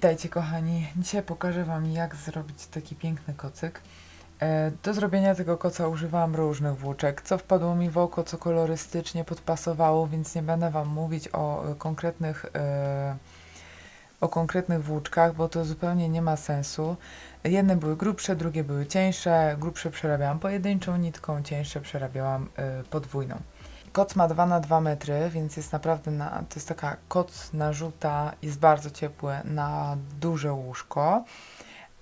Witajcie kochani. Dzisiaj pokażę Wam jak zrobić taki piękny kocyk. E, Do zrobienia tego koca używałam różnych włóczek, co wpadło mi w oko, co kolorystycznie podpasowało, więc nie będę Wam mówić o e, konkretnych, e, o konkretnych włóczkach, bo to zupełnie nie ma sensu. Jedne były grubsze, drugie były cieńsze. Grubsze przerabiałam pojedynczą nitką, cieńsze przerabiałam podwójną. Koc ma 2 na 2 metry, więc jest naprawdę na, to jest taka koc narzuta, jest bardzo ciepły na duże łóżko.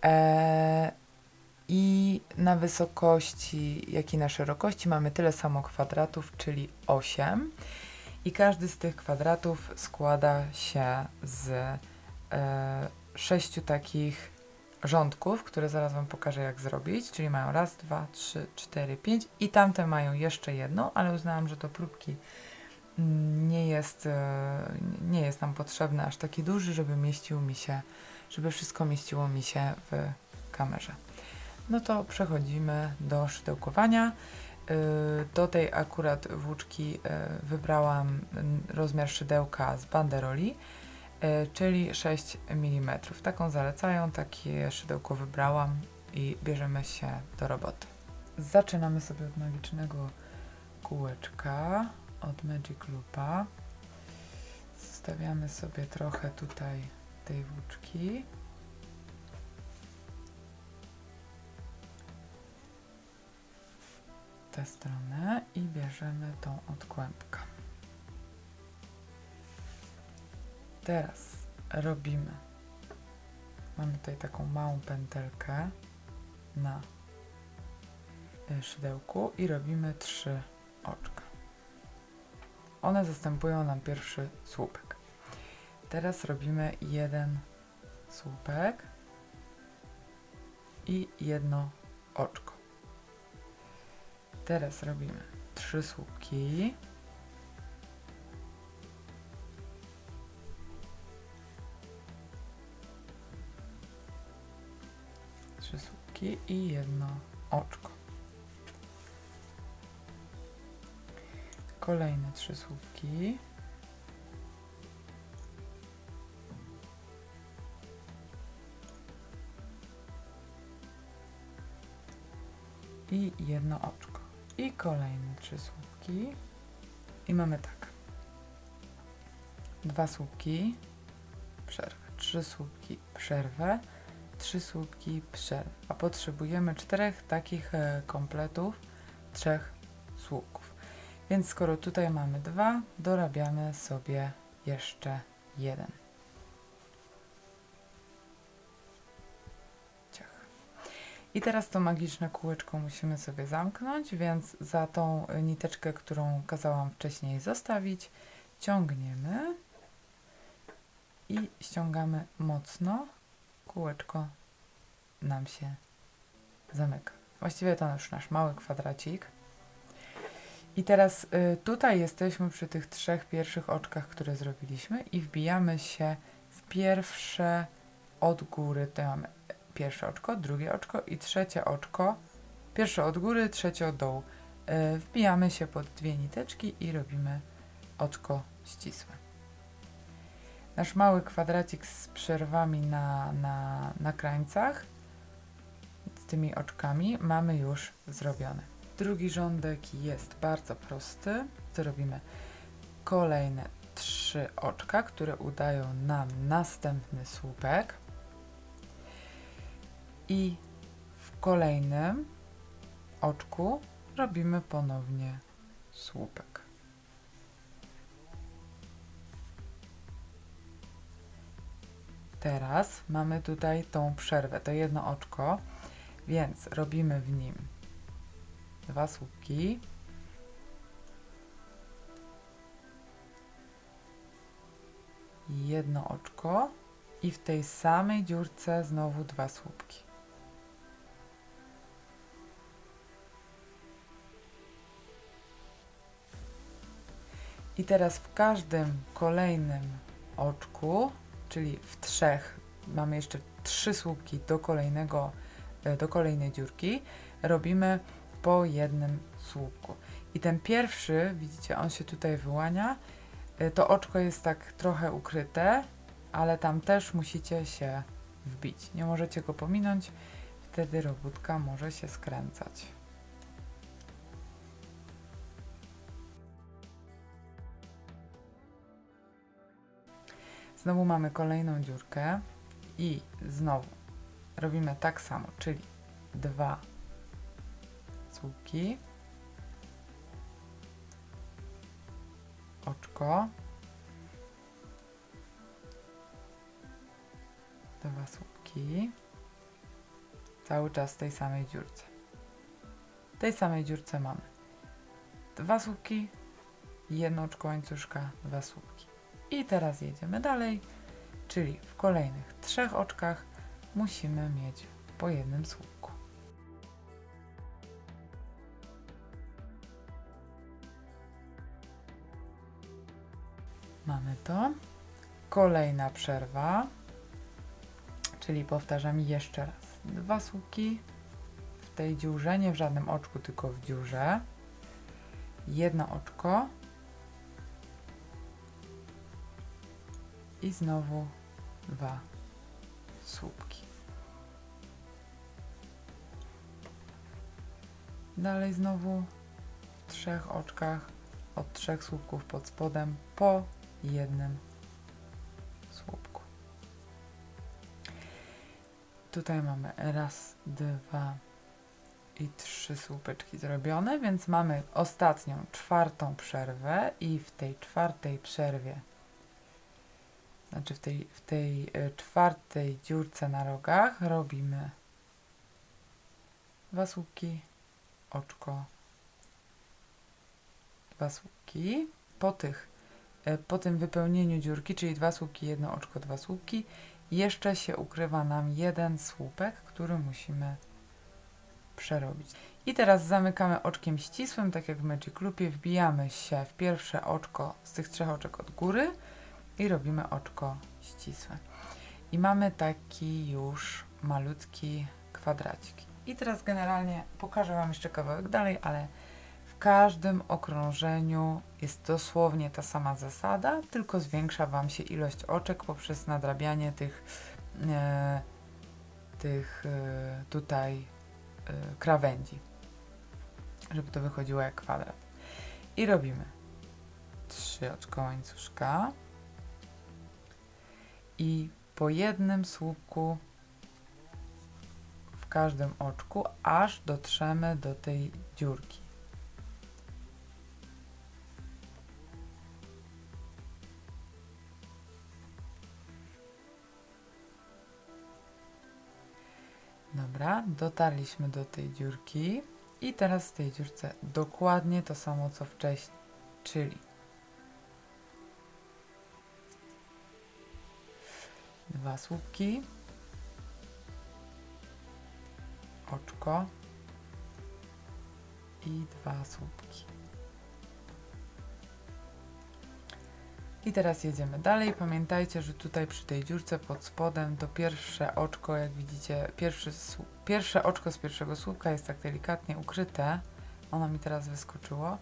E, I na wysokości, jak i na szerokości mamy tyle samo kwadratów, czyli 8. I każdy z tych kwadratów składa się z e, sześciu takich rządków, które zaraz Wam pokażę jak zrobić, czyli mają raz, dwa, trzy, cztery, pięć i tamte mają jeszcze jedno, ale uznałam, że to próbki mm, nie jest, e, nie jest nam potrzebny aż taki duży, żeby mieścił mi się, żeby wszystko mieściło mi się w kamerze. No to przechodzimy do szydełkowania. Y, Do tej akurat włóczki y, wybrałam rozmiar szydełka z banderoli, czyli 6 mm. Taką zalecają, takie szydełko wybrałam i bierzemy się do roboty. Zaczynamy sobie od magicznego kółeczka, od Magic Loopa. Zostawiamy sobie trochę tutaj tej włóczki. tę stronę i bierzemy tą od Teraz robimy. Mamy tutaj taką małą pętelkę na y, szydełku i robimy trzy oczka. One zastępują nam pierwszy słupek. Teraz robimy jeden słupek i jedno oczko. Teraz robimy trzy słupki. Trzy słupki i jedno oczko. Kolejne trzy słupki. I jedno oczko. I kolejne trzy słupki. I mamy tak. Dwa słupki, przerwę. Trzy słupki, przerwę. Trzy słupki, przerwę. A potrzebujemy czterech takich e, kompletów, trzech słupków. Więc skoro tutaj mamy dwa, dorabiamy sobie jeszcze jeden. I teraz to magiczne kółeczko musimy sobie zamknąć, więc za tą niteczkę, którą kazałam wcześniej zostawić, ciągniemy i ściągamy mocno. Kółeczko nam się zamyka. Właściwie to już nasz mały kwadracik. I teraz y, tutaj jesteśmy przy tych trzech pierwszych oczkach, które zrobiliśmy i wbijamy się w pierwsze od góry. Tutaj mamy pierwsze oczko, drugie oczko i trzecie oczko. Pierwsze od góry, trzecie od dołu. E, Wbijamy się pod dwie niteczki i robimy oczko ścisłe. Nasz mały kwadracik z przerwami na, na, na krańcach, z tymi oczkami, mamy już zrobione. Drugi rządek jest bardzo prosty. Co robimy? Kolejne trzy oczka, które udają nam następny słupek i w kolejnym oczku robimy ponownie słupek. Teraz mamy tutaj tą przerwę, to jedno oczko, więc robimy w nim dwa słupki. Jedno oczko i w tej samej dziurce znowu dwa słupki. I teraz w każdym kolejnym oczku, czyli w trzech, mamy jeszcze trzy słupki do kolejnego, e, do kolejnej dziurki, robimy po jednym słupku. I ten pierwszy, widzicie, on się tutaj wyłania, e, to oczko jest tak trochę ukryte ale tam też musicie się wbić. Nie możecie go pominąć, wtedy robótka może się skręcać. Znowu mamy kolejną dziurkę i znowu robimy tak samo, czyli dwa słupki, oczko, dwa słupki, cały czas w tej samej dziurce. W tej samej dziurce mamy dwa słupki, jedno oczko łańcuszka, dwa słupki. I teraz jedziemy dalej, czyli w kolejnych trzech oczkach musimy mieć po jednym słupku. Mamy to. Kolejna przerwa, czyli powtarzam jeszcze raz. Dwa słupki w tej dziurze, nie w żadnym oczku, tylko w dziurze. Jedno oczko i znowu dwa słupki. Dalej znowu w trzech oczkach od trzech słupków pod spodem po jednym słupku. Tutaj mamy raz, dwa i trzy słupeczki zrobione, więc mamy ostatnią, czwartą przerwę i w tej czwartej przerwie znaczy w tej, w tej e, czwartej dziurce na rogach robimy dwa słupki, oczko, dwa słupki. Po tych, e, po tym wypełnieniu dziurki, czyli dwa słupki, jedno oczko, dwa słupki, jeszcze się ukrywa nam jeden słupek, który musimy przerobić. I teraz zamykamy oczkiem ścisłym, tak jak w Magic Loopie, wbijamy się w pierwsze oczko z tych trzech oczek od góry, i robimy oczko ścisłe. I mamy taki już malutki kwadracik. I teraz generalnie pokażę Wam jeszcze kawałek dalej, ale w każdym okrążeniu jest dosłownie ta sama zasada, tylko zwiększa Wam się ilość oczek poprzez nadrabianie tych, e, tych e, tutaj e, krawędzi, żeby to wychodziło jak kwadrat. I robimy trzy oczko łańcuszka i po jednym słupku w każdym oczku, aż dotrzemy do tej dziurki. Dobra, dotarliśmy do tej dziurki i teraz w tej dziurce dokładnie to samo co wcześniej, czyli dwa słupki, oczko i dwa słupki. I teraz jedziemy dalej. Pamiętajcie, że tutaj przy tej dziurce pod spodem to pierwsze oczko, jak widzicie, pierwszy, pierwsze oczko z pierwszego słupka jest tak delikatnie ukryte. Ono mi teraz wyskoczyło.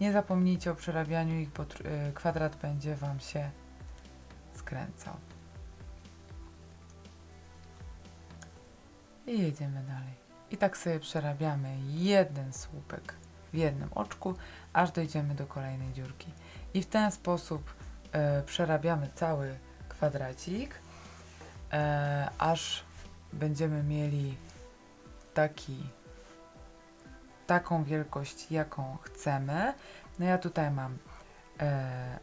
Nie zapomnijcie o przerabianiu ich, bo y, kwadrat będzie Wam się skręcał. I jedziemy dalej. I tak sobie przerabiamy jeden słupek w jednym oczku, aż dojdziemy do kolejnej dziurki. I w ten sposób e, przerabiamy cały kwadracik, e, aż będziemy mieli taki, taką wielkość, jaką chcemy. No ja tutaj mam e,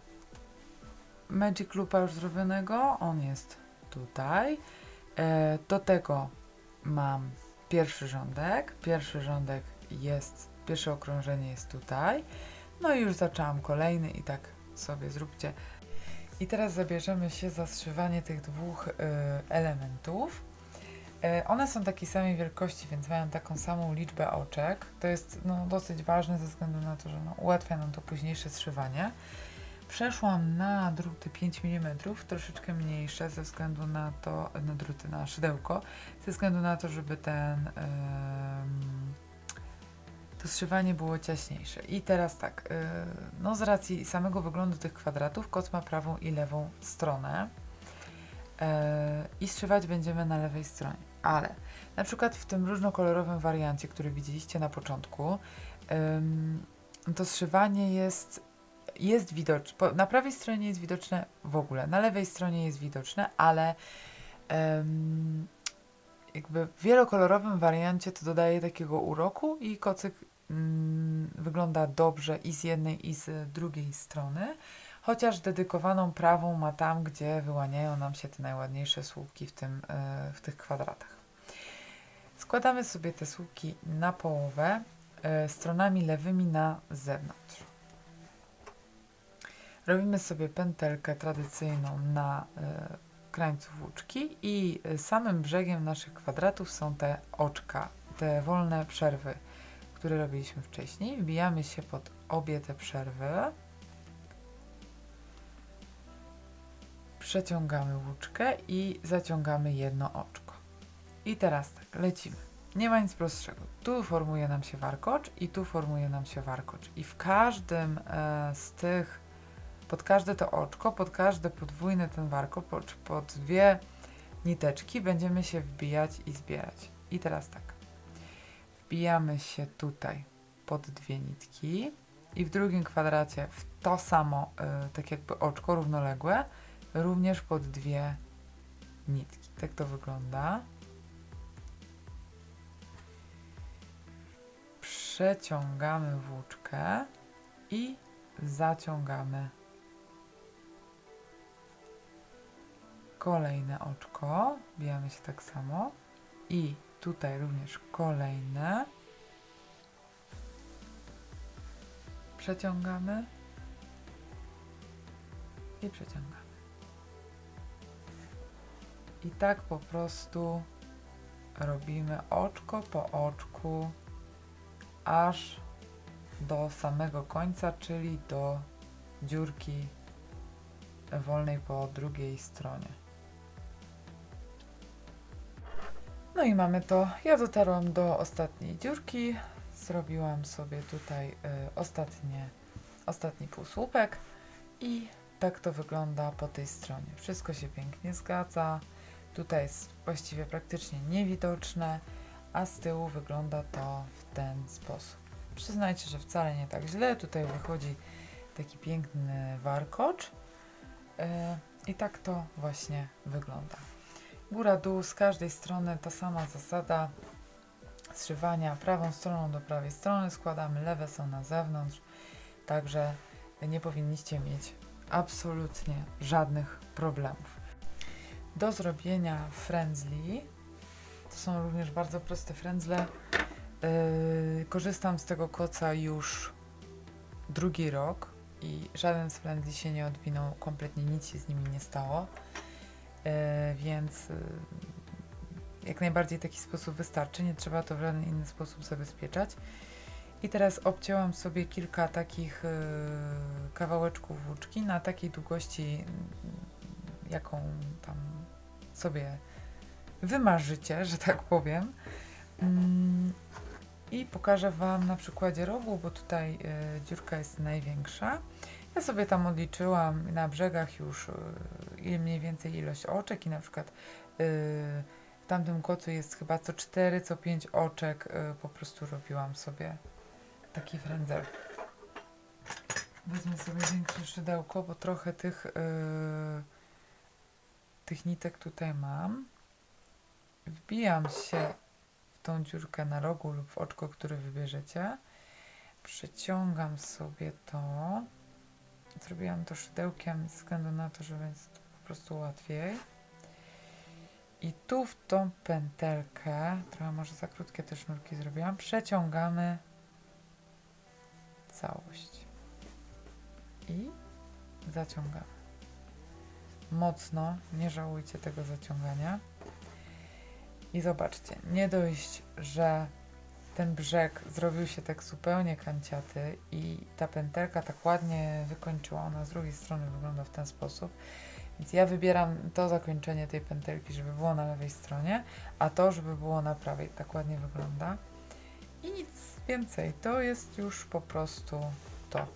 Magic Loopa już zrobionego, on jest tutaj. E, do tego mam pierwszy rządek. Pierwszy rządek jest, pierwsze okrążenie jest tutaj. No i już zaczęłam kolejny i tak sobie zróbcie. I teraz zabierzemy się za zszywanie tych dwóch y, elementów. Y, one są takiej samej wielkości, więc mają taką samą liczbę oczek. To jest no, dosyć ważne ze względu na to, że no, ułatwia nam to późniejsze zszywanie. Przeszłam na druty 5 mm, troszeczkę mniejsze ze względu na to, na druty, na szydełko, ze względu na to, żeby ten to zszywanie było ciaśniejsze. I teraz tak, yy, no z racji samego wyglądu tych kwadratów, koc ma prawą i lewą stronę. e, i zszywać będziemy na lewej stronie. Ale na przykład w tym różnokolorowym wariancie, który widzieliście na początku, em, to zszywanie jest, jest widoczne. Na prawej stronie jest widoczne w ogóle, na lewej stronie jest widoczne, ale em, jakby w wielokolorowym wariancie to dodaje takiego uroku i kocyk mm, wygląda dobrze i z jednej i z drugiej strony, chociaż dedykowaną prawą ma tam, gdzie wyłaniają nam się te najładniejsze słupki w, tym, e, w tych kwadratach. Składamy sobie te słupki na połowę, e, stronami lewymi na zewnątrz. Robimy sobie pętelkę tradycyjną na e, krańcu włóczki i e, samym brzegiem naszych kwadratów są te oczka, te wolne przerwy, które robiliśmy wcześniej. Wbijamy się pod obie te przerwy. Przeciągamy włóczkę i zaciągamy jedno oczko. I teraz tak, lecimy. Nie ma nic prostszego. Tu formuje nam się warkocz i tu formuje nam się warkocz. I w każdym e, z tych, pod każde to oczko, pod każde podwójny ten warkocz, pod, dwie niteczki będziemy się wbijać i zbierać. I teraz tak. Wbijamy się tutaj pod dwie nitki i w drugim kwadracie w to samo, e, tak jakby oczko równoległe, również pod dwie nitki. Tak to wygląda. Przeciągamy włóczkę i zaciągamy kolejne oczko. Bijamy się tak samo. I tutaj również kolejne. Przeciągamy i przeciągamy. I tak po prostu robimy oczko po oczku, aż do samego końca, czyli do dziurki wolnej po drugiej stronie. No i mamy to. Ja dotarłam do ostatniej dziurki. Zrobiłam sobie tutaj y, ostatnie, ostatni półsłupek i tak to wygląda po tej stronie. Wszystko się pięknie zgadza. Tutaj jest właściwie praktycznie niewidoczne, a z tyłu wygląda to w ten sposób. Przyznajcie, że wcale nie tak źle. Tutaj wychodzi taki piękny warkocz. Yy, I tak to właśnie wygląda. Góra, dół, z każdej strony ta sama zasada zszywania. Prawą stroną do prawej strony, składamy lewe są na zewnątrz, także nie powinniście mieć absolutnie żadnych problemów. Do zrobienia frędzli, to są również bardzo proste frędzle, yy, korzystam z tego koca już drugi rok i żaden z frędzli się nie odwinął, kompletnie nic się z nimi nie stało. E, więc y, jak najbardziej taki sposób wystarczy, nie trzeba to w żaden inny sposób zabezpieczać. I teraz obcięłam sobie kilka takich y, kawałeczków włóczki na takiej długości, y, jaką tam sobie wymarzycie, że tak powiem. Mm, I pokażę Wam na przykładzie rogu, bo tutaj dziurka jest największa. Ja sobie tam odliczyłam na brzegach już mniej więcej ilość oczek i na przykład y, w tamtym kocu jest chyba co 4, co 5 oczek. y, Po prostu robiłam sobie taki frędzel. Wezmę sobie większe szydełko, bo trochę tych, y, tych nitek tutaj mam. Wbijam się w tą dziurkę na rogu lub w oczko, które wybierzecie. Przeciągam sobie to. Zrobiłam to szydełkiem ze względu na to, że po prostu łatwiej. I tu w tą pętelkę, trochę może za krótkie te sznurki zrobiłam, przeciągamy całość. I zaciągamy. Mocno, nie żałujcie tego zaciągania. I zobaczcie, nie dość, że ten brzeg zrobił się tak zupełnie kanciaty i ta pętelka tak ładnie wykończyła. Ona z drugiej strony wygląda w ten sposób. Więc ja wybieram to zakończenie tej pętelki, żeby było na lewej stronie, a to, żeby było na prawej. Tak ładnie wygląda. I nic więcej. To jest już po prostu to.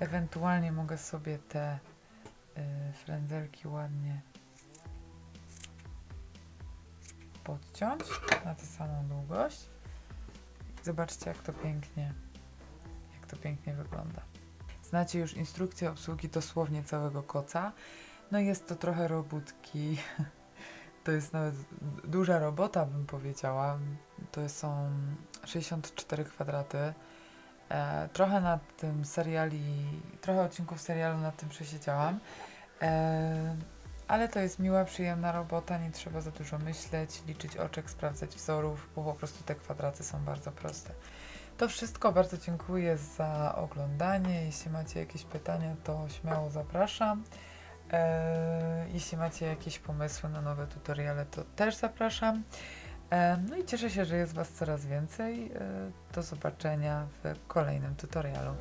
Ewentualnie mogę sobie te y, frędzelki ładnie podciąć na tę samą długość. Zobaczcie, jak to pięknie, jak to pięknie wygląda. Znacie już instrukcję obsługi dosłownie całego koca. No jest to trochę robótki. To jest nawet duża robota, bym powiedziała. To są 64 kwadraty. E, trochę nad tym seriali, trochę odcinków serialu nad tym przesiedziałam. E, ale to jest miła, przyjemna robota, nie trzeba za dużo myśleć, liczyć oczek, sprawdzać wzorów, bo po prostu te kwadraty są bardzo proste. To wszystko, bardzo dziękuję za oglądanie. Jeśli macie jakieś pytania, to śmiało zapraszam. Eee, jeśli macie jakieś pomysły na nowe tutoriale, to też zapraszam. Eee, no i cieszę się, że jest Was coraz więcej. Eee, do zobaczenia w kolejnym tutorialu.